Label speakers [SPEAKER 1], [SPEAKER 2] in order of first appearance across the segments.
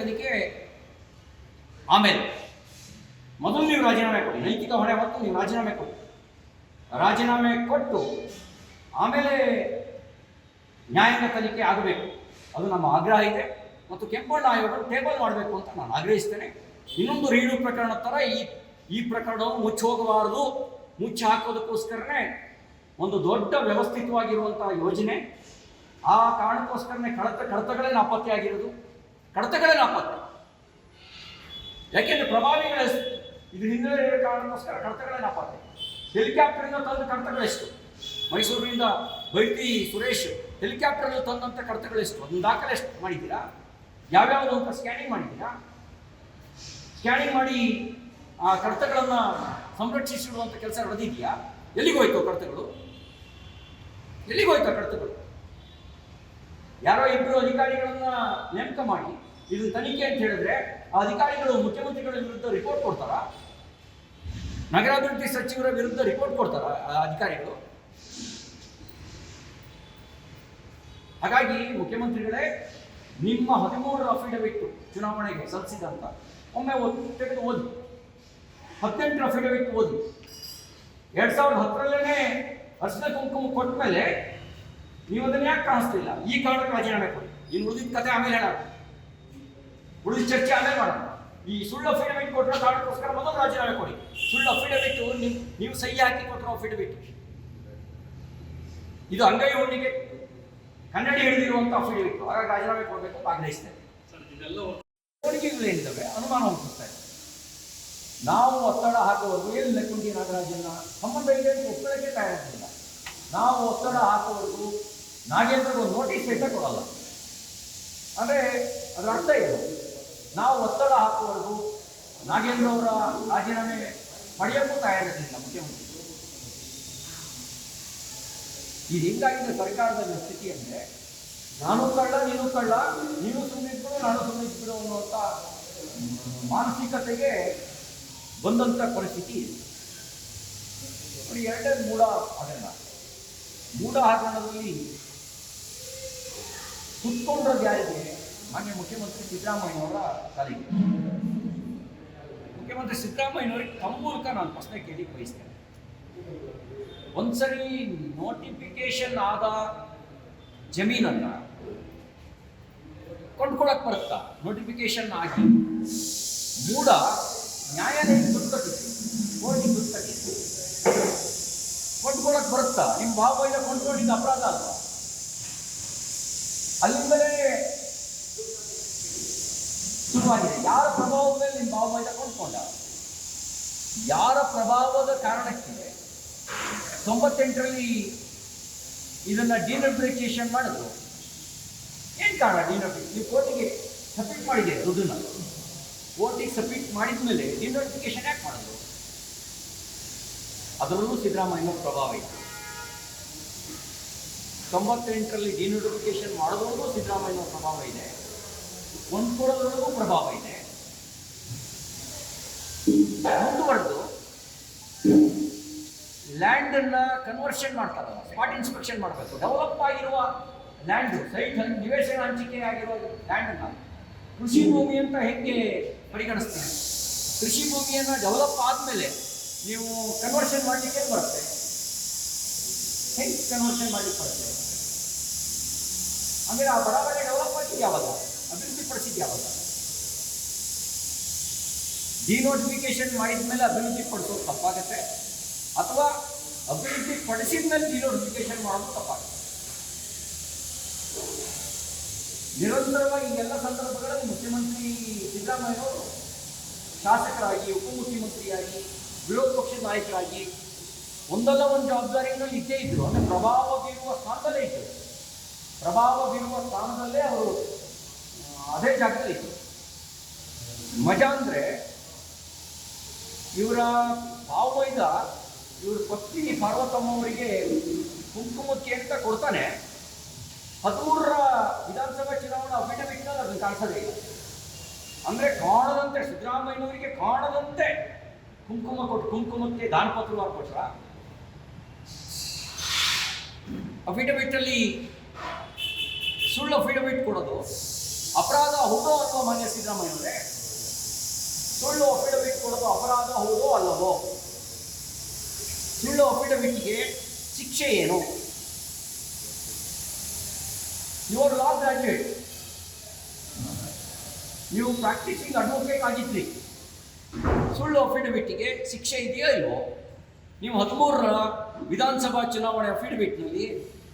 [SPEAKER 1] ತನಿಖೆ ಆಮೇಲೆ, ಮೊದಲು ನೀವು ರಾಜೀನಾಮೆ ಕೊಡಿ. ನೈತಿಕ ಹೊಣೆ ಹೊತ್ತು ನೀವು ರಾಜೀನಾಮೆ ಕೊಡಿ. ರಾಜೀನಾಮೆ ಕೊಟ್ಟು ಆಮೇಲೆ ನ್ಯಾಯಾಂಗ ಕಲಿಕೆ ಆಗಬೇಕು. ಅದು ನಮ್ಮ ಆಗ್ರಹ ಇದೆ. ಮತ್ತು ಕೆಂಪಣ್ಣ ಆಯೋಗ ಟೇಬಲ್ ಮಾಡಬೇಕು ಅಂತ ನಾನು ಆಗ್ರಹಿಸ್ತೇನೆ. ಇನ್ನೊಂದು ರೀಡು ಪ್ರಕರಣ ಥರ ಈ ಈ ಪ್ರಕರಣವು ಮುಚ್ಚಿ ಹೋಗಬಾರದು ಮುಚ್ಚಿ ಹಾಕೋದಕ್ಕೋಸ್ಕರನೇ ಒಂದು ದೊಡ್ಡ ವ್ಯವಸ್ಥಿತವಾಗಿರುವಂತಹ ಯೋಜನೆ. ಆ ಕಾರಣಕ್ಕೋಸ್ಕರನೇ ಕಡತ, ಕಡತಗಳೇ ನಾಪತ್ತೆಯಾಗಿರೋದು. ಕಡತಗಳೇ ನಾಪತ್ತೆ ಯಾಕೆಂದ್ರೆ ಪ್ರಭಾವಿಗಳ ಇದು ಹಿಂದೆ ಕಾರಣಕ್ಕೋಸ್ಕರ ಕಡತಗಳೇ ನಾಪತ್ತೆ ಹೆಲಿಕಾಪ್ಟರ್ನಿಂದ ತಂದ ಕಡತಗಳೆಷ್ಟು ಮೈಸೂರಿನಿಂದ ಬೈತಿ ಸುರೇಶ್ ಹೆಲಿಕಾಪ್ಟರ್ ತಂದಂಥ ಕಡತಗಳೆಷ್ಟು ಒಂದು ದಾಖಲೆ ಎಷ್ಟು ಮಾಡಿದ್ದೀರಾ? ಯಾವ್ಯಾವುದು ಅಂತ ಸ್ಕ್ಯಾನಿಂಗ್ ಮಾಡಿದ್ದೀರಾ? ಸ್ಕ್ಯಾನಿಂಗ್ ಮಾಡಿ ಆ ಕಡತಗಳನ್ನು ಸಂರಕ್ಷಿಸಿಡುವಂಥ ಕೆಲಸ ನಡೆದಿದೆಯಾ? ಎಲ್ಲಿಗೋಯ್ತು ಕಡತಗಳು? ಎಲ್ಲಿಗೆ ಹೋಯ್ತು ಕಡತಗಳು? ಯಾರೋ ಇಬ್ಬರು ಅಧಿಕಾರಿಗಳನ್ನ ನೇಮಕ ಮಾಡಿ ಇದು ತನಿಖೆ ಅಂತ ಹೇಳಿದ್ರೆ ಆ ಅಧಿಕಾರಿಗಳು, ಮುಖ್ಯಮಂತ್ರಿಗಳ ವಿರುದ್ಧ ರಿಪೋರ್ಟ್ ಕೊಡ್ತಾರ? ನಗರಾಭಿವೃದ್ಧಿ ಸಚಿವರ ವಿರುದ್ಧ ರಿಪೋರ್ಟ್ ಕೊಡ್ತಾರ ಆ ಅಧಿಕಾರಿಗಳು? ಹಾಗಾಗಿ ಮುಖ್ಯಮಂತ್ರಿಗಳೇ, ನಿಮ್ಮ ಹದಿಮೂರು ಅಫಿಡವಿಟ್ ಚುನಾವಣೆಗೆ ಸಲ್ಲಿಸಿದಂತ, ಒಮ್ಮೆ ತೆಗೆದು ಓದಿ. ಹದಿನೆಂಟರ ಅಫಿಡವಿಟ್ ಓದಿ. ಎರಡ್ ಸಾವಿರದ ಹತ್ತರಲ್ಲೇ ಅರ್ಶನ ಕುಂಕುಮ ಕೊಟ್ಟ ಮೇಲೆ ನೀವು ಅದನ್ನ ಯಾಕೆ ಕಾಣಿಸ್ತಿಲ್ಲ? ಈ ಕಾರಣಕ್ಕೆ ರಾಜೀನಾಮೆ ಕೊಡಿ. ಇನ್ನು ಉಳಿದಿದ್ದ ಕತೆ ಆಮೇಲೆ ಹೇಳೋಣ. ಉಳಿದ ಚರ್ಚೆ ಆಮೇಲೆ ಮಾಡೋಣ. ಈ ಸುಳ್ಳು ಅಫಿಡವಿಟ್ ಕೊಟ್ಟರೆ ಕಾರಣಕ್ಕೋಸ್ಕರ ಮೊದಲು ರಾಜೀನಾಮೆ ಕೊಡಿ. ಸುಳ್ಳು ಅಫಿಡವಿಟ್ ನೀವು ನೀವು ಸಹಿ ಹಾಕಿ ಕೊಟ್ಟರು ಅಫಿಡವಿಟ್ ಇದು ಅಂಗೈ ಹುಣ್ಣಿಗೆ ಕನ್ನಡಿ ಹಿಡಿದಿರುವಂಥ ಅಫಿಡವಿಟ್ ಹಾಗಾಗಿ ರಾಜೀನಾಮೆ ಕೊಡಬೇಕು ಅಂತ ಆಗ್ರಹಿಸ್ತೇನೆ. ಕೋರಿಕೆಗಳೇನಿದ್ದಾವೆ ಅನುಮಾನ ಹುಟ್ಟುತ್ತೆ. ನಾವು ಒತ್ತಡ ಹಾಕುವವರೆಗೂ ಎಲ್ಲಿ ನಕುಂಡಿ ನಾಗರಾಜನ್ನ ಸಂಬಂಧ ಇದೆ ಅಂತ ಒತ್ತಡಕ್ಕೆ ತಯಾರಿಸಿಲ್ಲ. ನಾವು ಒತ್ತಡ ಹಾಕುವವರೆಗೂ ನಾಗೇಂದ್ರಗೆ ಒಂದು ನೋಟಿಸ್ ಸಹಿತ ಕೊಡಲ್ಲ. ಅಂದರೆ ಅದರ ಅರ್ಥ ಏನು? ನಾವು ಒತ್ತಡ ಹಾಕುವವರೆಗೂ ನಾಗೇಂದ್ರ ಅವರ ರಾಜೀನಾಮೆ ಪಡೆಯೋಕ್ಕೂ ತಯಾರಿರಲಿಲ್ಲ ಮುಖ್ಯಮಂತ್ರಿ. ಇದು ಹಿಂಗಾಗಿದೆ ಸರ್ಕಾರದ ಸ್ಥಿತಿ ಅಂದರೆ ನಾನು ಕಳ್ಳ, ನೀನು ಕಳ್ಳ, ನೀನು ಸುಮ್ಮನಿದ್ಬಿಡು ನಾನು ಸುಮ್ಮನಿದ್ಬಿಡು ಅನ್ನುವಂಥ ಮಾನಸಿಕತೆಗೆ ಬಂದಂಥ ಪರಿಸ್ಥಿತಿ ಇದೆ. ನೋಡಿ, ಎರಡೇ ಮೂಢ ಹಗರಣ ಮೂಢ ಹಗರಣದಲ್ಲಿ ಕುತ್ಕೊಂಡ್ರದ್ದು ಯಾರಿಗೆ ಮಾನ್ಯ ಮುಖ್ಯಮಂತ್ರಿ ಸಿದ್ದರಾಮಯ್ಯವರ ಕಲೆ ಮುಖ್ಯಮಂತ್ರಿ ಸಿದ್ದರಾಮಯ್ಯನವರಿಗೆ ತಮ್ಮ ಮೂಲಕ ನಾನು ಪ್ರಶ್ನೆ ಕೇಳಿ ಬಯಸ್ತೇನೆ ಒಂದ್ಸರಿ ನೋಟಿಫಿಕೇಶನ್ ಆದ ಜಮೀನನ್ನ ಕೊಂಡ್ಕೊಳಕ್ ಬರುತ್ತಾ ನೋಟಿಫಿಕೇಶನ್ ಆಗಿ ಮೂಡ ನ್ಯಾಯಾಲಯ ದುಡ್ಡು ಕಟ್ಟಿತ್ತು ಕೋರ್ಟಿಗೆ ಕೊಂಡ್ಕೊಳಕ್ ಬರುತ್ತಾ ನಿಮ್ಮ ಇಲ್ಲ ಕೊಂಡ್ಕೊಂಡಿದ್ದ ಅಪರಾಧ ಅಲ್ವಾ ಅಲ್ಲಿಂದಲೇ ಶುರುವಾಗಿದೆ ಯಾರ ಪ್ರಭಾವದ ಮೇಲೆ ನಿಮ್ಮ ಬಾಬೈನ ಕೊಂಡ್ಕೊಂಡ ಯಾರ ಪ್ರಭಾವದ ಕಾರಣಕ್ಕೆ ತೊಂಬತ್ತೆಂಟರಲ್ಲಿ ಇದನ್ನ ಡಿನೋಟಿಫಿಕೇಶನ್ ಮಾಡಿದ್ರು? ಏನ್ ಕಾರಣ ಡಿನೋಟಿಫಿಕೇಶನ್ ನೀವು ಕೋರ್ಟಿಗೆ ಸಬ್ಮಿಟ್ ಮಾಡಿದೆ ದುಡ್ಡನ್ನ. ಕೋರ್ಟಿಗೆ ಸಬ್ಮಿಟ್ ಮಾಡಿದ ಮೇಲೆ ಡಿನೋಟಿಫಿಕೇಶನ್ ಯಾಕೆ ಮಾಡಿದ್ರು? ಅದರಲ್ಲೂ ಸಿದ್ದರಾಮಯ್ಯನ ಪ್ರಭಾವ ಇತ್ತು. ತೊಂಬತ್ತೆಂಟರಲ್ಲಿ ಡಿನೋಟಿಫಿಕೇಶನ್ ಮಾಡೋದ್ರಲ್ಲೂ ಸಿದ್ದರಾಮಯ್ಯನ ಪ್ರಭಾವ ಇದೆ. ಕೊಂಡ್ಕೊಡೋದ್ರಲ್ಲೂ ಪ್ರಭಾವ ಇದೆ. ಮುಂದುವರೆದು ಲ್ಯಾಂಡ್ ಅನ್ನ ಕನ್ವರ್ಷನ್ ಮಾಡ್ತಾರೆ. ಸ್ಪಾಟ್ ಇನ್ಸ್ಪೆಕ್ಷನ್ ಮಾಡಬೇಕು. ಡೆವಲಪ್ ಆಗಿರುವ ಲ್ಯಾಂಡ್ ಸೈಟ್ ನಿವೇಶನ ಹಂಚಿಕೆ ಆಗಿರುವ ಲ್ಯಾಂಡ್ ಅನ್ನ ಕೃಷಿ ಭೂಮಿ ಅಂತ ಹೆಂಗೆ ಪರಿಗಣಿಸ್ತೀವಿ ಕೃಷಿ ಭೂಮಿಯನ್ನು ಡೆವಲಪ್ ಆದಮೇಲೆ ನೀವು ಕನ್ವರ್ಷನ್ ಮಾಡಲಿಕ್ಕೆ ಬರುತ್ತೆ? ಹೆಂಗೆ ಕನ್ವರ್ಷನ್ ಮಾಡಲಿಕ್ಕೆ ಬರುತ್ತೆ? ಅಂದ್ರೆ ಆ ಬಡಾವಣೆ ಡೆವಲಪ್ ಆಗಿದೆ ಯಾವಾಗ? ಅಭಿವೃದ್ಧಿ ಪಡಿಸಿದ್ದು ಯಾವಾಗ ಡಿನೋಟಿಫಿಕೇಶನ್ ಮಾಡಿದ ಮೇಲೆ ಅಭಿವೃದ್ಧಿ ಪಡಿಸೋದು ತಪ್ಪಾಗತ್ತೆ? ಅಥವಾ ಅಭಿವೃದ್ಧಿ ಪಡಿಸಿದ ಮೇಲೆ ಡಿನೋಟಿಫಿಕೇಶನ್ ಮಾಡೋದು ತಪ್ಪಾಗುತ್ತೆ? ನಿರಂತರವಾಗಿ ಎಲ್ಲ ಸಂದರ್ಭಗಳಲ್ಲಿ ಮುಖ್ಯಮಂತ್ರಿ ಸಿದ್ದರಾಮಯ್ಯನವರು ಶಾಸಕರಾಗಿ, ಉಪಮುಖ್ಯಮಂತ್ರಿಯಾಗಿ, ವಿರೋಧ ಪಕ್ಷದ ನಾಯಕರಾಗಿ ಒಂದಲ್ಲ ಒಂದು ಜವಾಬ್ದಾರಿಯನ್ನು ಇದ್ದೇ ಇದ್ರು. ಅಂದರೆ ಪ್ರಭಾವ ಬೀರುವ ಸ್ಥಾನದಲ್ಲೇ ಇದ್ದರು ಪ್ರಭಾವ ಬೀರುವ ಸ್ಥಾನದಲ್ಲೇ ಅವರು ಅದೇ ಜಾಗದಲ್ಲಿ. ಇತ್ತು ಮಜಾ ಅಂದರೆ ಇವರ ಭಾವೈದ ಇವ್ರ ಪತ್ನಿ ಪಾರ್ವತಮ್ಮ ಅವರಿಗೆ ಕುಂಕುಮಕ್ಕೆ ಅಂತ ಕೊಡ್ತಾನೆ. ಹದಿಮೂರರ ವಿಧಾನಸಭಾ ಚುನಾವಣಾ ಅಫಿಡವಿಟ್ನಲ್ಲಿ ಅದನ್ನು ಕಾಣಿಸೋದೇ ಇಲ್ಲ. ಅಂದ್ರೆ ಕಾಣದಂತೆ ಸಿದ್ದರಾಮಯ್ಯನವರಿಗೆ ಕಾಣದಂತೆ ಕುಂಕುಮ ಕೊಟ್ಟು ಕುಂಕುಮಕ್ಕೆ ದಾನಪತ್ರ ಕೊಟ್ರ ಅಫಿಡವಿಟ್ ಅಲ್ಲಿ ಸುಳ್ಳು ಅಫಿಡವಿಟ್ ಕೊಡೋದು.
[SPEAKER 2] ಅಪರಾಧ ಹೌದೋ ಅಥವಾ ಮಾನ್ಯ ಸಿದ್ದರಾಮಯ್ಯವರೇ ಸುಳ್ಳು ಅಫಿಡವಿಟ್ ಕೊಡೋದು ಅಪರಾಧ ಹೌದೋ ಅಲ್ಲವೋ? ಸುಳ್ಳು ಅಫಿಡವಿಟ್ಗೆ ಶಿಕ್ಷೆ ಏನು? ಇವರು ಲಾ ಗ್ರಾಜ್ಯುಯೇಟ್. ನೀವು ಪ್ರಾಕ್ಟೀಸಿಂಗ್ ಅಡ್ವೊಕೇಟ್ ಆಗಿದ್ರಿ. ಸುಳ್ಳು ಅಫಿಡವಿಟ್ಗೆ ಶಿಕ್ಷೆ ಇದೆಯೋ ಇಲ್ವೋ? ನೀವು ಹದಿಮೂರರ ವಿಧಾನಸಭಾ ಚುನಾವಣೆ ಅಫಿಡವಿಟ್ನಲ್ಲಿ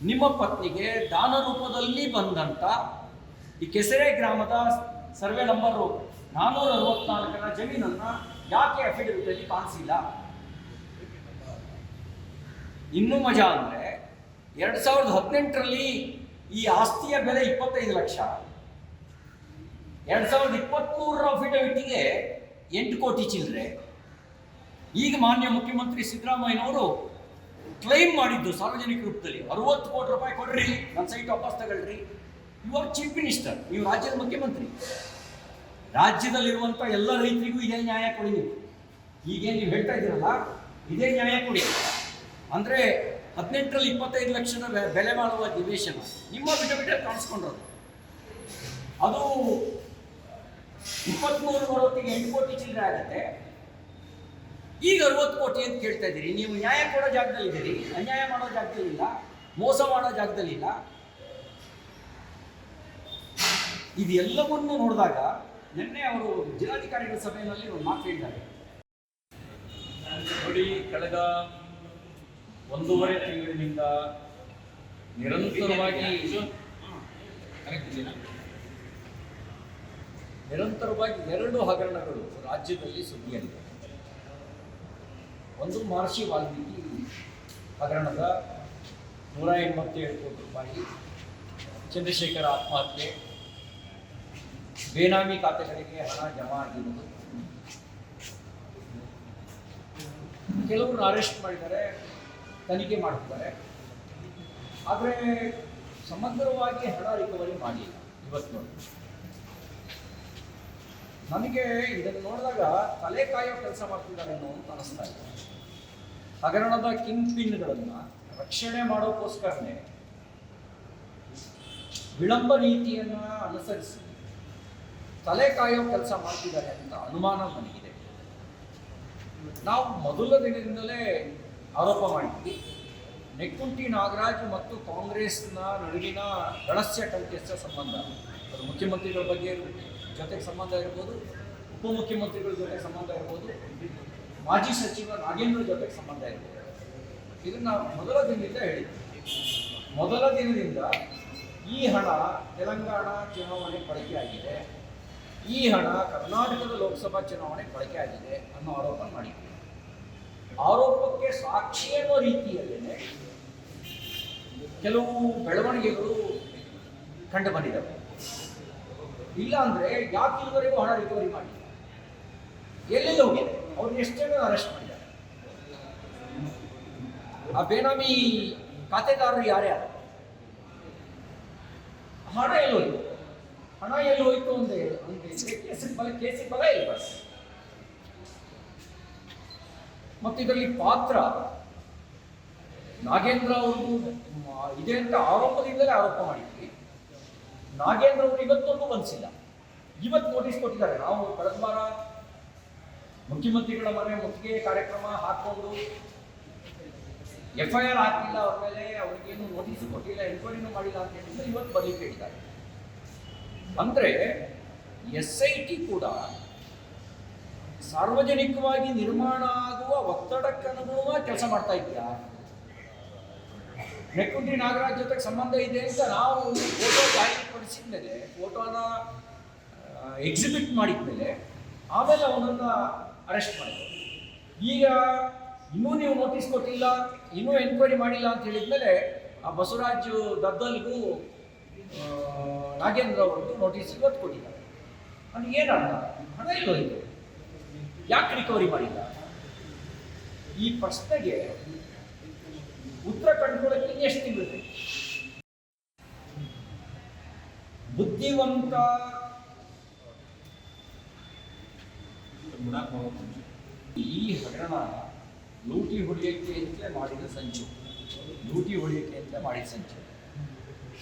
[SPEAKER 2] ನಿಮ್ಮ ಪತ್ನಿಗೆ ದಾನ ರೂಪದಲ್ಲಿ ಬಂದಂಥ ಈ ಕೆಸರೆ ಗ್ರಾಮದ ಸರ್ವೆ ನಂಬರು ನಾನ್ನೂರ ಅರವತ್ನಾಲ್ಕರ ಜಮೀನನ್ನು ಯಾಕೆ ಅಫಿಡವಿಟಲ್ಲಿ ಕಾಣಿಸಿಲ್ಲ ಇನ್ನೂ ಮಜಾ ಅಂದರೆ ಎರಡು ಸಾವಿರದ ಹದಿನೆಂಟರಲ್ಲಿ ಈ ಆಸ್ತಿಯ ಬೆಲೆ ಇಪ್ಪತ್ತೈದು ಲಕ್ಷ. ಎರಡು ಸಾವಿರದ ಇಪ್ಪತ್ತ್ಮೂರರ ಅಫಿಡವಿಟ್ಗೆ ಎಂಟು ಕೋಟಿ ಚಿಲ್ಲರೆ. ಈಗ ಮಾನ್ಯ ಮುಖ್ಯಮಂತ್ರಿ ಸಿದ್ದರಾಮಯ್ಯನವರು ಕ್ಲೈಮ್ ಮಾಡಿದ್ದು ಸಾರ್ವಜನಿಕ ರೂಪದಲ್ಲಿ. ಅರವತ್ತು ಕೋಟಿ ರೂಪಾಯಿ ಕೊಡ್ರಿ ನನ್ನ ಸೈಟ್ ವಾಪಸ್ ತಗೊಳ್ರಿ. ಯು ಆರ್ ಚೀಫ್ ಮಿನಿಸ್ಟರ್ ನೀವು ರಾಜ್ಯದ ಮುಖ್ಯಮಂತ್ರಿ. ರಾಜ್ಯದಲ್ಲಿರುವಂಥ ಎಲ್ಲ ರೈತರಿಗೂ ಇದೇ ನ್ಯಾಯ ಕೊಡಿ ನೀವು ಈಗೇನು ನೀವು ಹೇಳ್ತಾ ಇದ್ದೀರಲ್ಲ, ಇದೇ ನ್ಯಾಯ ಕೊಡಿ. ಅಂದರೆ ಹದಿನೆಂಟರಲ್ಲಿ ಇಪ್ಪತ್ತೈದು ಲಕ್ಷದ ಬೆಲೆ ಮಾಡುವ ನಿವೇಶನ ನಿಮ್ಮ ಬಿಟ್ಟು ಬಿಟ್ಟು ಕಾಣಿಸ್ಕೊಂಡ್ರದು ಅದು ಇಪ್ಪತ್ತ್ಮೂರು ಅರವತ್ತಿಗೆ ಎಂಟು ಕೋಟಿ ಚಿಲ್ಲರೆ ಆಗುತ್ತೆ. ಈಗ ಅರವತ್ತು ಕೋಟಿ ಅಂತ ಕೇಳ್ತಾ ಇದ್ದೀರಿ. ನೀವು ನ್ಯಾಯ ಕೊಡೋ ಜಾಗದಲ್ಲಿದ್ದೀರಿ. ಅನ್ಯಾಯ ಮಾಡೋ ಜಾಗದಲ್ಲಿಲ್ಲ. ಮೋಸ ಮಾಡೋ ಜಾಗದಲ್ಲಿಲ್ಲ. ಇದೆಲ್ಲವನ್ನು ನೋಡಿದಾಗ ನಿನ್ನೆ ಅವರು ಜಿಲ್ಲಾಧಿಕಾರಿಗಳ ಸಭೆಯಲ್ಲಿ ಒಂದು ಮಾತು ಹೇಳಿದ್ದಾರೆ.
[SPEAKER 1] ನೋಡಿ ಕಳೆದ ಒಂದೂವರೆ ತಿಂಗಳಿನಿಂದ ನಿರಂತರವಾಗಿ ನಿರಂತರವಾಗಿ ಎರಡು ಹಗರಣಗಳು ರಾಜ್ಯದಲ್ಲಿ ಸುದ್ದಿಯಲ್ಲಿವೆ ಒಂದು ಮಹರ್ಷಿ ವಾಲ್ಮೀಕಿ ಹಗರಣದ ನೂರ ಎಂಬತ್ತೇಳು ಕೋಟಿ ರೂಪಾಯಿ ಚಂದ್ರಶೇಖರ ಆತ್ಮಹತ್ಯೆ ಬೇನಾಮಿ ಖಾತೆಗಳಿಗೆ ಹಣ ಜಮಾ ಆಗಿರುವುದು. ಕೆಲವರು ಅರೆಸ್ಟ್ ಮಾಡಿದ್ದಾರೆ, ತನಿಖೆ ಮಾಡ್ತಿದ್ದಾರೆ. ಆದರೆ ಸಮಗ್ರವಾಗಿ ಹಣ ರಿಕವರಿ ಮಾಡಿಲ್ಲ, ಇವತ್ತು ನೋಡಿ. ನನಗೆ ಇದನ್ನು ನೋಡಿದಾಗ ತಲೆ ಕಾಯೋ ಕೆಲಸ ಮಾಡ್ತಿದ್ದಾರೆ ಅನ್ನೋ ಅಂತ ಅನಿಸ್ತಾ ಇದೆ. ಹಗರಣದ ಕಿಂಗ್ ಪಿನ್ಗಳನ್ನು ರಕ್ಷಣೆ ಮಾಡೋಕ್ಕೋಸ್ಕರನೇ ವಿಳಂಬ ನೀತಿಯನ್ನು ಅನುಸರಿಸಿ ತಲೆ ಕಾಯೋ ಕೆಲಸ ಮಾಡ್ತಿದ್ದಾರೆ ಅಂತ ಅನುಮಾನ ನನಗಿದೆ. ನಾವು ಮೊದಲ ದಿನದಿಂದಲೇ ಆರೋಪ ಮಾಡಿದ್ವಿ. ನೆಕ್ಕುಂಟಿ ನಾಗರಾಜ್ ಮತ್ತು ಕಾಂಗ್ರೆಸ್ನ ನಡುವಿನ ರಹಸ್ಯ ಕಲ್ಕೆಸ ಸಂಬಂಧ. ಅದು ಮುಖ್ಯಮಂತ್ರಿಗಳ ಬಗ್ಗೆ ಜೊತೆಗೆ ಸಂಬಂಧ ಇರ್ಬೋದು, ಉಪಮುಖ್ಯಮಂತ್ರಿಗಳ ಜೊತೆ ಸಂಬಂಧ ಇರ್ಬೋದು, ಮಾಜಿ ಸಚಿವ ನಾಗೇಂದ್ರ ಜೊತೆಗೆ ಸಂಬಂಧ ಇರ್ಬೋದು. ಇದನ್ನು ಮೊದಲ ದಿನದಿಂದ ಹೇಳಿದ್ವಿ. ಮೊದಲ ದಿನದಿಂದ ಈ ಹಣ ತೆಲಂಗಾಣ ಚುನಾವಣೆ ಬಳಕೆಯಾಗಿದೆ. ಈ ಹಣ ಕರ್ನಾಟಕದ ಲೋಕಸಭಾ ಚುನಾವಣೆ ಬಳಕೆ ಆಗಿದೆ ಅನ್ನೋ ಆರೋಪ ಮಾಡಿದ್ವಿ ಆರೋಪಕ್ಕೆ ಸಾಕ್ಷಿ ಅನ್ನೋ ರೀತಿಯಲ್ಲೇ ಕೆಲವು ಬೆಳವಣಿಗೆಗಳು ಕಂಡು ಬಂದಿದ್ದಾವೆ ಇಲ್ಲ ಅಂದ್ರೆ ಯಾಕೆ ಇದುವರೆಗೂ ಹಣ ರಿಕವರಿ ಮಾಡಿಲ್ಲ? ಎಲ್ಲೆಲ್ಲಿ ಹೋಗಿದೆ? ಅವ್ರು ಎಷ್ಟು ಜನ ಅರೆಸ್ಟ್ ಮಾಡಿದ್ದಾರೆ? ಆ ಬೇನಾಮಿ ಖಾತೆದಾರರು ಯಾರ್ಯಾರು? ಹಣ ಎಲ್ಲೋಯ್ತು ಹಣ ಎಲ್ಲಿ ಹೋಯ್ತು ಅಂತ ಕೇಸಿನ ಬಲ ಕೇಸಿನ ಬಲ ಇಲ್ಲ ಬಸ್. ಮತ್ತು ಇದರಲ್ಲಿ ಪಾತ್ರ ನಾಗೇಂದ್ರ ಅವರು ಇದೆ ಅಂತ ಆರೋಪದಿಂದಲೇ ಆರೋಪ ಮಾಡಿದ್ವಿ. ನಾಗೇಂದ್ರ ಅವರು ಇವತ್ತೊಂದು ಬಂದಿಲ್ಲ ಇವತ್ತು ನೋಟಿಸ್ ಕೊಟ್ಟಿದ್ದಾರೆ. ನಾವು ಕಳೆದ ವಾರ ಮುಖ್ಯಮಂತ್ರಿಗಳ ಮನೆ ಮುತ್ತಿಗೆ ಕಾರ್ಯಕ್ರಮ ಹಾಕೊಂಡು ಎಫ್ ಐ ಆರ್ ಹಾಕಿಲ್ಲ, ಅವ್ರ ಮೇಲೆ ಅವ್ರಿಗೇನು ನೋಟಿಸ್ ಕೊಟ್ಟಿಲ್ಲ ಎನ್ಕ್ವೈರಿನೂ ಮಾಡಿಲ್ಲ ಅಂತ ಹೇಳಿದ್ರೆ ಇವತ್ತು ಬರೀ ಹೇಳಿದ್ದಾರೆ ಅಂದ್ರೆ ಎಸ್ ಐ ಟಿ ಕೂಡ ಸಾರ್ವಜನಿಕವಾಗಿ ನಿರ್ಮಾಣ ಆಗುವ ಒತ್ತಡಕ್ಕನುಗುಣವಾಗಿ ಕೆಲಸ ಮಾಡ್ತಾ ಇದೆಯಾ ಮೆಕ್ಕುಂಡಿ ನಾಗರಾಜ್ ಜೊತೆಗೆ ಸಂಬಂಧ ಇದೆ ಅಂತ ನಾವು ಫೋಟೋ ಜಾರಿಪಡಿಸಿದ ಮೇಲೆ ಫೋಟೋನ ಎಕ್ಸಿಬಿಟ್ ಮಾಡಿದ ಮೇಲೆ ಆಮೇಲೆ ಅವನನ್ನು ಅರೆಸ್ಟ್ ಮಾಡಿದ್ರು. ಈಗ ಇನ್ನೂ ನೀವು ನೋಟಿಸ್ ಕೊಟ್ಟಿಲ್ಲ, ಇನ್ನೂ ಎನ್ಕ್ವೈರಿ ಮಾಡಿಲ್ಲ ಅಂತ ಹೇಳಿದ್ಮೇಲೆ ಆ ಬಸವರಾಜು ದದ್ದಲ್ಗೂ ನಾಗೇಂದ್ರ ಅವ್ರದ್ದು ನೋಟಿಸ್ ಇವತ್ತು ಕೊಟ್ಟಿದ್ದಾರೆ. ಅಂದ್ರೆ ಏನಣ್ಣ ಹಣ ಎಲ್ಲೋಯ್ತು ಯಾಕೆ ರಿಕವರಿ ಮಾಡಿಲ್ಲ? ಈ ಪ್ರಶ್ನೆಗೆ ಉತ್ತರ ಕಂಡುಕೊಳ್ಳಕ್ಕೆ ಎಷ್ಟು ತಿಂಗಳು? ಬುದ್ಧಿವಂತ ಈ ಹಗರಣ ಲೂಟಿ ಹೊಡೆಯಕ್ಕೆ ಅಂತಲೇ ಮಾಡಿದ ಸಂಚು. ಲೂಟಿ ಹೊಡೆಯಕ್ಕೆ ಅಂತ ಮಾಡಿದ ಸಂಚು.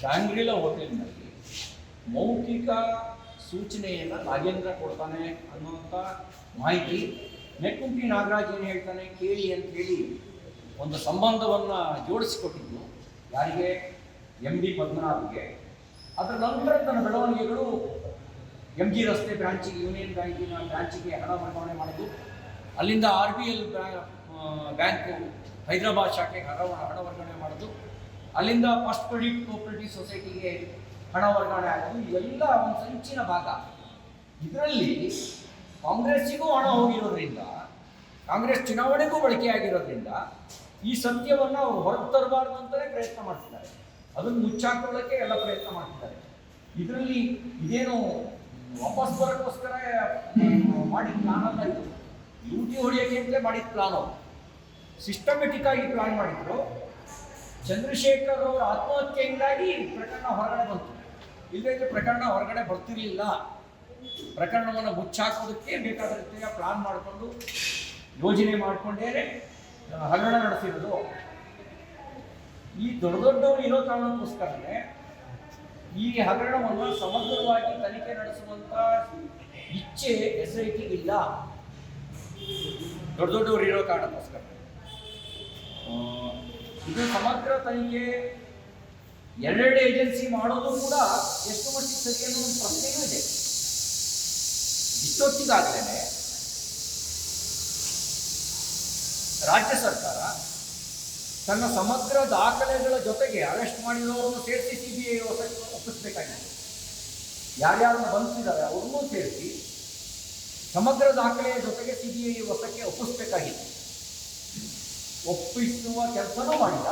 [SPEAKER 1] ಶಾಂಗ್ರಿಲಾ ಹೋಟೆಲ್ನಲ್ಲಿ ಮೌಖಿಕ ಸೂಚನೆಯನ್ನು ನಾಗೇಂದ್ರ ಕೊಡ್ತಾನೆ ಅನ್ನುವಂಥ ಮಾಹಿತಿ. ನೆಕ್ಕುಂಟಿ ನಾಗರಾಜ್ ಏನು ಹೇಳ್ತಾನೆ ಕೇಳಿ ಅಂತ ಹೇಳಿ ಒಂದು ಸಂಬಂಧವನ್ನು ಜೋಡಿಸಿಕೊಟ್ಟಿದ್ದು. ಯಾರಿಗೆ? ಎಂ ಬಿ ಪದ್ಮನಾಭ್ಗೆ. ಅದರ ನಂತರ ತನ್ನ ಬೆಳವಣಿಗೆಗಳು ಎಂ ಜಿ ರಸ್ತೆ ಬ್ರಾಂಚಿಗೆ, ಯೂನಿಯನ್ ಬ್ಯಾಂಕಿನ ಬ್ರಾಂಚಿಗೆ ಹಣ ವರ್ಗಾವಣೆ ಮಾಡೋದು ಅಲ್ಲಿಂದ R B L bank Hyderabad ಶಾಖೆಗೆ ಹಣ ಹಣ ವರ್ಗಾವಣೆ ಮಾಡೋದು ಅಲ್ಲಿಂದ ಫಸ್ಟ್ ಕ್ರೆಡಿಟ್ ಕೋಪರೇಟಿವ್ ಸೊಸೈಟಿಗೆ ಹಣ ವರ್ಗಾವಣೆ ಆಗೋದು ಇವೆಲ್ಲ ಒಂದು ಸಂಚಿನ ಭಾಗ. ಇದರಲ್ಲಿ ಕಾಂಗ್ರೆಸ್ಸಿಗೂ ಹಣ ಹೋಗಿರೋದ್ರಿಂದ, ಕಾಂಗ್ರೆಸ್ ಚುನಾವಣೆಗೂ ಬಳಕೆಯಾಗಿರೋದ್ರಿಂದ ಈ ಸತ್ಯವನ್ನು ಅವರು ಹೊರಗೆ ತರಬಾರ್ದು ಅಂತಲೇ ಪ್ರಯತ್ನ ಮಾಡ್ತಿದ್ದಾರೆ. ಅದನ್ನು ಮುಚ್ಚಾಕೊಳ್ಳೋಕ್ಕೆ ಎಲ್ಲ ಪ್ರಯತ್ನ ಮಾಡ್ತಿದ್ದಾರೆ. ಇದರಲ್ಲಿ ಇದೇನು ವಾಪಸ್ ಬರೋಕ್ಕೋಸ್ಕರ ಮಾಡಿದ ಪ್ಲಾನ್ ಅಲ್ಲ ಇದು. ಲೂಟಿ ಹೊಡೆಯೋಕ್ಕೆ ಅಂತಲೇ ಮಾಡಿದ ಪ್ಲಾನು ಸಿಸ್ಟಮೆಟಿಕ್ ಆಗಿ ಪ್ಲಾನ್ ಮಾಡಿದ್ರು. ಚಂದ್ರಶೇಖರ್ ಅವರ ಆತ್ಮಹತ್ಯೆಯಿಂದಾಗಿ ಪ್ರಕರಣ ಹೊರಗಡೆ ಬಂತು. ಇಲ್ಲದೇ ಪ್ರಕರಣ ಹೊರಗಡೆ ಬರ್ತಿರ್ಲಿಲ್ಲ. ಪ್ರಕರಣವನ್ನು ಮುಚ್ಚಾಕೋದಕ್ಕೆ ಬೇಕಾದ ರೀತಿಯ ಪ್ಲಾನ್ ಮಾಡಿಕೊಂಡು, ಯೋಜನೆ ಮಾಡಿಕೊಂಡೇ ಹಗರಣ ನಡೆಸಿರೋದು. ಈ ದೊಡ್ಡ ದೊಡ್ಡವರು ಇರೋ ಕಾರಣಕ್ಕೋಸ್ಕರನೇ ಈ ಹಗರಣವನ್ನು ಸಮಗ್ರವಾಗಿ ತನಿಖೆ ನಡೆಸುವಂತ ಇಚ್ಛೆ ಎಸ್ ಐ ಇಲ್ಲ. ದೊಡ್ಡ ದೊಡ್ಡವರು ಇರೋ ಕಾರಣಕ್ಕೋಸ್ಕರ ಇದು ಸಮಗ್ರ ತನಿಖೆ, ಎರಡೆರಡು ಏಜೆನ್ಸಿ ಮಾಡೋದು ಕೂಡ ಎಷ್ಟು ಮಟ್ಟಿಗೆ ಸರಿ ಅನ್ನೋ ಒಂದು ಪ್ರಶ್ನೆಯೂ ಇದೆ. ಇಷ್ಟೊತ್ತಿಗಾಗಲೇ ರಾಜ್ಯ ಸರ್ಕಾರ ತನ್ನ ಸಮಗ್ರ ದಾಖಲೆಗಳ ಜೊತೆಗೆ ಅರೆಸ್ಟ್ ಮಾಡಿದವರನ್ನು ಸೇರಿಸಿ ಸಿ ಬಿ ಐ ಒಪ್ಪಿಸಬೇಕಾಗಿದೆ. ಯಾರ್ಯಾರನ್ನು ಬಂಧಿಸಿದ್ದಾರೆ ಅವ್ರನ್ನೂ ಸೇರಿಸಿ ಸಮಗ್ರ ದಾಖಲೆಯ ಜೊತೆಗೆ ಸಿ ಬಿ ಐ ವಸಕ್ಕೆ ಒಪ್ಪಿಸಬೇಕಾಗಿತ್ತು ಒಪ್ಪಿಸುವ ಕೆಲಸನೂ ಮಾಡಿಲ್ಲ.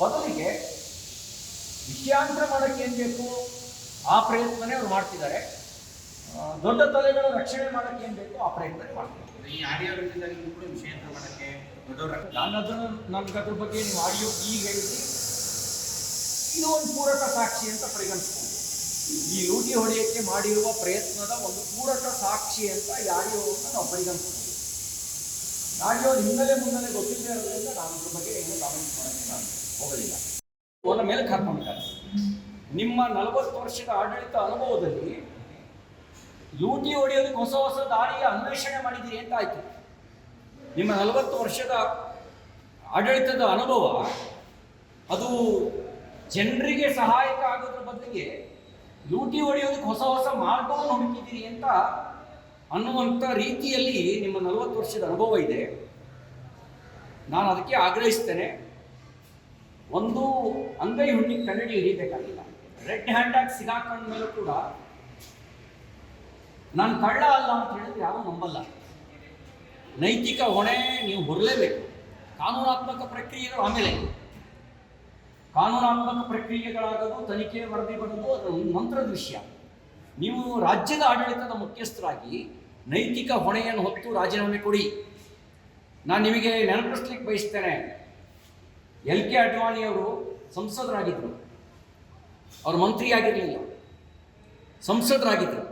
[SPEAKER 1] ಬದಲಿಗೆ ವಿಷಯಾಂತರ ಮಾಡೋಕ್ಕೆ ಏನು ಬೇಕು? ಆ ಪ್ರಯತ್ನನೇ ಅವ್ರು ಮಾಡ್ತಿದ್ದಾರೆ. ದೊಡ್ಡ ತಲೆಗಳ ರಕ್ಷಣೆ ಮಾಡೋಕ್ಕೆ ಏನು ಬೇಕು? ಆ ಪ್ರಯತ್ನ ಮಾಡ್ತಾರೆ
[SPEAKER 3] ಈ ಆಡಿಯೋ ವಿಷಯಾಂತರ ಮಾಡಕ್ಕೆ
[SPEAKER 1] ನಾನು ಅದನ್ನು ನಮ್ಗೆ ಅದ್ರ ಬಗ್ಗೆ ನೀವು ಆಡಿಯೋ ಈಗ ಹೇಳಿದ್ರಿ ಇದು ಒಂದು ಪೂರಕ ಸಾಕ್ಷಿ ಅಂತ ಪರಿಗಣಿಸ್ಬೋದು. ಈ ಲೂಟಿ ಹೊಡೆಯಕ್ಕೆ ಮಾಡಿರುವ ಪ್ರಯತ್ನದ ಒಂದು ಪೂರಕ ಸಾಕ್ಷಿ ಅಂತ ಈ ಆಡಿಯೋವನ್ನು ನಾವು ಪರಿಗಣಿಸ್ಬೋದು. ಆಡಿಯೋದ ಹಿನ್ನೆಲೆ ಮುನ್ನೆಲೆ ಗೊತ್ತಿಲ್ಲದೆ ಇರೋದ್ರಿಂದ ನಾನು ಅದ್ರ ಬಗ್ಗೆ ಏನು ಕಾಮೆಂಟ್ ಮಾಡೋಕ್ಕೆ ನಾನು ಹೋಗಲಿಲ್ಲ. ಅವರ ಮೇಲೆ ಕರ್ಕೊಂಡ ನಿಮ್ಮ ನಲವತ್ತು ವರ್ಷದ ಆಡಳಿತ ಅನುಭವದಲ್ಲಿ ಲೂಟಿ ಹೊಡೆಯೋದಕ್ಕೆ ಹೊಸ ಹೊಸ ದಾರಿಯ ಅನ್ವೇಷಣೆ ಮಾಡಿದ್ದೀರಿ ಅಂತ ಆಯ್ತು. ನಿಮ್ಮ ನಲವತ್ತು ವರ್ಷದ ಆಡಳಿತದ ಅನುಭವ, ಅದು ಜನರಿಗೆ ಸಹಾಯಕ ಆಗೋದ್ರ ಬದಲಿಗೆ ಲೂಟಿ ಹೊಡೆಯೋದಕ್ಕೆ ಹೊಸ ಹೊಸ ಮಾರ್ಗವನ್ನು ಹುಡುಕಿದ್ದೀರಿ ಅಂತ ಅನ್ನುವಂಥ ರೀತಿಯಲ್ಲಿ ನಿಮ್ಮ ನಲವತ್ತು ವರ್ಷದ ಅನುಭವ ಇದೆ. ನಾನು ಅದಕ್ಕೆ ಆಗ್ರಹಿಸ್ತೇನೆ. ಒಂದು ಅಂಗೈ ಹುಣ್ಣಿಗೆ ಕನ್ನಡಿ ಹಿಡಿಬೇಕಾಗಿಲ್ಲ. ರೆಡ್ ಹ್ಯಾಂಡ್ ಆಗಿ ಸಿಗಾಕೊಂಡ ಮೇಲೂ ಕೂಡ ನಾನು ಕಳ್ಳ ಅಲ್ಲ ಅಂತ ಹೇಳಿದ್ರೆ ಯಾರೂ ನಂಬಲ್ಲ. ನೈತಿಕ ಹೊಣೆ ನೀವು ಹೊರಲೇಬೇಕು. ಕಾನೂನಾತ್ಮಕ ಪ್ರಕ್ರಿಯೆಗಳು ಆಮೇಲೆ. ಕಾನೂನಾತ್ಮಕ ಪ್ರಕ್ರಿಯೆಗಳಾಗೋದು, ತನಿಖೆ ವರದಿ ಬರೋದು, ಅದು ಮಂತ್ರ ದೃಶ್ಯ ನೀವು ರಾಜ್ಯದ ಆಡಳಿತದ ಮುಖ್ಯಸ್ಥರಾಗಿ ನೈತಿಕ ಹೊಣೆಯನ್ನು ಹೊತ್ತು ರಾಜೀನಾಮೆ ಕೊಡಿ. ನಾನು ನಿಮಗೆ ನೆನಪಿಸ್ಲಿಕ್ಕೆ ಬಯಸ್ತೇನೆ. ಎಲ್ ಕೆ ಅಡ್ವಾಣಿಯವರು ಸಂಸದರಾಗಿದ್ದರು. ಅವರು ಮಂತ್ರಿ ಆಗಿರಲಿಲ್ಲ ಸಂಸದರಾಗಿದ್ದರು.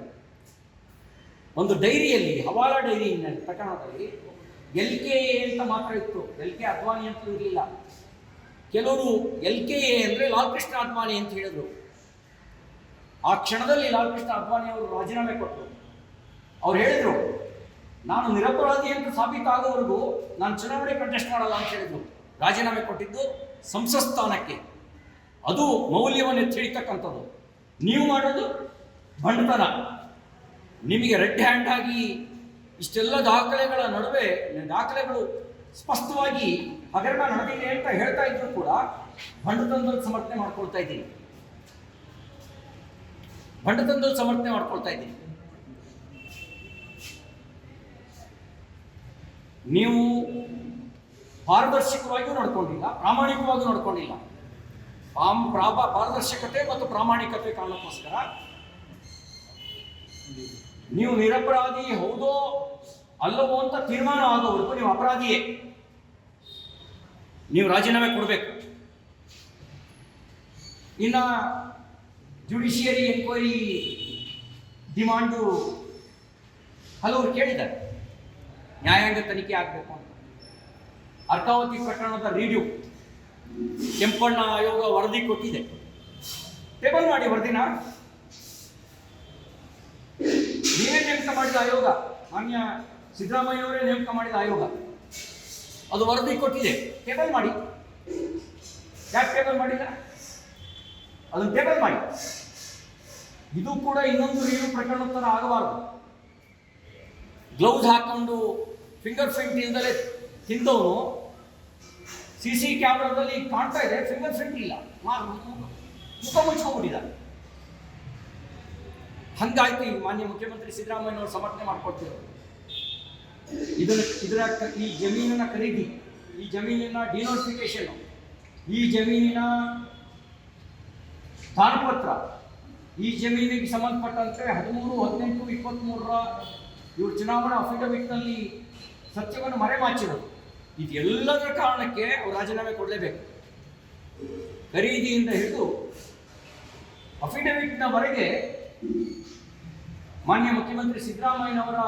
[SPEAKER 1] ಒಂದು ಡೈರಿಯಲ್ಲಿ, ಹವಾಲಾ ಡೈರಿ ಪ್ರಕರಣದಲ್ಲಿ ಎಲ್ ಕೆ ಎ ಅಂತ ಮಾತ್ರ ಇತ್ತು. ಎಲ್ ಕೆ ಅಡ್ವಾಣಿ ಅಂತ ಇರಲಿಲ್ಲ. ಕೆಲವರು ಎಲ್ ಕೆ ಎ ಅಂದರೆ ಲಾಲ್ ಕೃಷ್ಣ ಅಡ್ವಾಣಿ ಅಂತ ಹೇಳಿದರು. ಆ ಕ್ಷಣದಲ್ಲಿ ಲಾಲ್ ಕೃಷ್ಣ ಅಡ್ವಾಣಿ ಅವರು ರಾಜೀನಾಮೆ ಕೊಟ್ಟರು. ಅವ್ರು ಹೇಳಿದರು, ನಾನು ನಿರಪರಾಧಿ ಅಂತ ಸಾಬೀತಾಗೋವರೆಗೂ ನಾನು ಚುನಾವಣೆ ಕಂಟೆಸ್ಟ್ ಮಾಡಲ್ಲ ಅಂತ ಹೇಳಿದರು. ರಾಜೀನಾಮೆ ಕೊಟ್ಟಿದ್ದು ಸಂಸತ್ ಸ್ಥಾನಕ್ಕೆ ಅದು ಮೌಲ್ಯವನ್ನು ತಿಳಿತಕ್ಕಂಥದ್ದು ನೀವು ಮಾಡೋದು ಬಂಡತನ. ನಿಮಗೆ ರೆಡ್ ಹ್ಯಾಂಡ್ ಆಗಿ ಇಷ್ಟೆಲ್ಲ ದಾಖಲೆಗಳ ನಡುವೆ, ದಾಖಲೆಗಳು ಸ್ಪಷ್ಟವಾಗಿ ಹಗರಣ ನಡೆದಿದೆ ಅಂತ ಹೇಳ್ತಾ ಇದ್ರು ಕೂಡ ಬಂಡತನದಲ್ಲಿ ಸಮರ್ಥನೆ ಮಾಡ್ಕೊಳ್ತಾ ಇದ್ದೀನಿ. ಬಂಡತನದಲ್ಲಿ ಸಮರ್ಥನೆ ಮಾಡ್ಕೊಳ್ತಾ ಇದ್ದೀನಿ. ನೀವು ಪಾರದರ್ಶಕವಾಗಿಯೂ ನೋಡ್ಕೊಂಡಿಲ್ಲ ಪ್ರಾಮಾಣಿಕವಾಗಿ ನೋಡ್ಕೊಂಡಿಲ್ಲ. ಪಾಮ್ ಪಾರದರ್ಶಕತೆ ಮತ್ತು ಪ್ರಾಮಾಣಿಕತೆ ಕಾರಣಕ್ಕೋಸ್ಕರ ನೀವು ನಿರಪರಾಧಿ ಹೌದೋ ಅಲ್ಲವೋ ಅಂತ ತೀರ್ಮಾನ ಆಗೋವರೆಗೂ ನೀವು ಅಪರಾಧಿಯೇ. ನೀವು ರಾಜೀನಾಮೆ ಕೊಡಬೇಕು. ಇನ್ನ ಜುಡಿಷಿಯರಿ ಎನ್ಕ್ವೈರಿ ಡಿಮಾಂಡು ಹಲವರು ಕೇಳಿದ್ದಾರೆ. ನ್ಯಾಯಾಂಗ ತನಿಖೆ ಆಗಬೇಕು ಅಂತ. ಅರ್ಕಾವತಿ ಪ್ರಕರಣದ ರಿವ್ಯೂ ಕೆಂಪಣ್ಣ ಆಯೋಗ ವರದಿ ಕೊಟ್ಟಿದೆ. ಟೇಬಲ್ ಮಾಡಿ ವರದಿನ. ನೀವೇ ನೇಮಕ ಮಾಡಿದ ಆಯೋಗ, ಮಾನ್ಯ ಸಿದ್ದರಾಮಯ್ಯವರೇ ನೇಮಕ ಮಾಡಿದ ಆಯೋಗ. ಅದು ವರದಿ ಕೊಟ್ಟಿದೆ. ಟೇಬಲ್ ಮಾಡಿ. ಯಾಕೆ ಟೇಬಲ್ ಮಾಡಿಲ್ಲ? ಅದನ್ನು ಟೇಬಲ್ ಮಾಡಿ. ಇದು ಕೂಡ ಇನ್ನೊಂದು ರಿವ್ಯೂ ಪ್ರಕರಣದ ಥರ ಆಗಬಾರ್ದು. ಗ್ಲೌಸ್ ಹಾಕೊಂಡು ಫಿಂಗರ್ ಪ್ರಿಂಟಿಂದಲೇ ತಿಂದವನು ಸಿ ಸಿ ಕ್ಯಾಮ್ರಾದಲ್ಲಿ ಕಾಣ್ತಾ ಇದೆ ಫಿಂಗರ್ ಪ್ರಿಂಟ್ ಇಲ್ಲ. ಮುಖ ಮುಚ್ಕೊಂಡ್ಬಿಟ್ಟಿದ್ದಾರೆ ಹಂಗಾಯ್ತು ಈ ಮಾನ್ಯ ಮುಖ್ಯಮಂತ್ರಿ ಸಿದ್ದರಾಮಯ್ಯನವರು ಸಮರ್ಥನೆ ಮಾಡ್ಕೊಡ್ತಿದ್ರು ಇದರ ಇದರ ಈ ಜಮೀನಿನ ಖರೀದಿ, ಈ ಜಮೀನಿನ ಡಿನೋಟಿಫಿಕೇಶನ್ ಈ ಜಮೀನಿನ ದಾನಪತ್ರ ಈ ಜಮೀನಿಗೆ ಸಂಬಂಧಪಟ್ಟಂತೆ ಹದಿಮೂರು, ಹದಿನೆಂಟು ಇಪ್ಪತ್ತ್ಮೂರರ ಇವರು ಚುನಾವಣಾ ಅಫಿಡವಿಟ್ನಲ್ಲಿ ಸತ್ಯವನ್ನು ಮರೆಮಾಚಿರೋದು ಇದೆಲ್ಲದರ ಕಾರಣಕ್ಕೆ ಅವರು ರಾಜೀನಾಮೆ ಕೊಡಲೇಬೇಕು. ಖರೀದಿಯಿಂದ ಹಿಡಿದು ಅಫಿಡವಿಟ್ನವರೆಗೆ ಮಾನ್ಯ ಮುಖ್ಯಮಂತ್ರಿ ಸಿದ್ದರಾಮಯ್ಯನವರ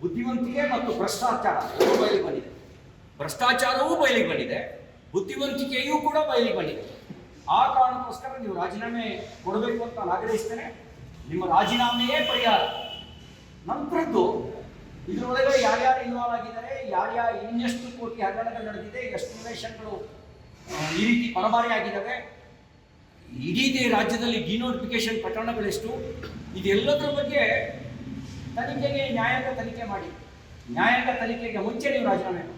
[SPEAKER 1] ಬುದ್ಧಿವಂತಿಕೆ ಮತ್ತು ಭ್ರಷ್ಟಾಚಾರ ಬಯಲಿಗೆ ಬಂದಿದೆ. ಭ್ರಷ್ಟಾಚಾರವೂ ಬಯಲಿಗೆ ಬಂದಿದೆ. ಬುದ್ಧಿವಂತಿಕೆಯೂ ಕೂಡ ಬಯಲಿಗೆ ಬಂದಿದೆ. ಆ ಕಾರಣಕ್ಕೋಸ್ಕರ ನೀವು ರಾಜೀನಾಮೆ ಕೊಡಬೇಕು ಅಂತ ನಾನು ಆಗ್ರಹಿಸ್ತೇನೆ. ನಿಮ್ಮ ರಾಜೀನಾಮೆಯೇ ಪರಿಹಾರ. ನಂತರದ್ದು ಇದರೊಳಗೆ ಯಾರ್ಯಾರು ಇನ್ವಾಲ್ವ್ ಆಗಿದ್ದಾರೆ ಯಾರ್ಯಾರ ಇನ್ನೆಷ್ಟು ಕೋಟಿ ಹಗರಣಗಳು ನಡೆದಿದೆ ಎಷ್ಟು ಆ, ಈ ರೀತಿ ಪರಭಾರಿ ಆಗಿದ್ದಾವೆ. ಇಡೀ ರಾಜ್ಯದಲ್ಲಿ ಡಿನೋಟಿಫಿಕೇಶನ್ ಪ್ರಕರಣಗಳೆಷ್ಟು ಇದೆಲ್ಲದರ ಬಗ್ಗೆ ತನಿಖೆಗೆ ನ್ಯಾಯಾಂಗ ತನಿಖೆ ಮಾಡಿ. ನ್ಯಾಯಾಂಗ ತನಿಖೆಗೆ ಮುಂಚೆ ನೀವು ರಾಜೀನಾಮೆ ಮಾಡಿ.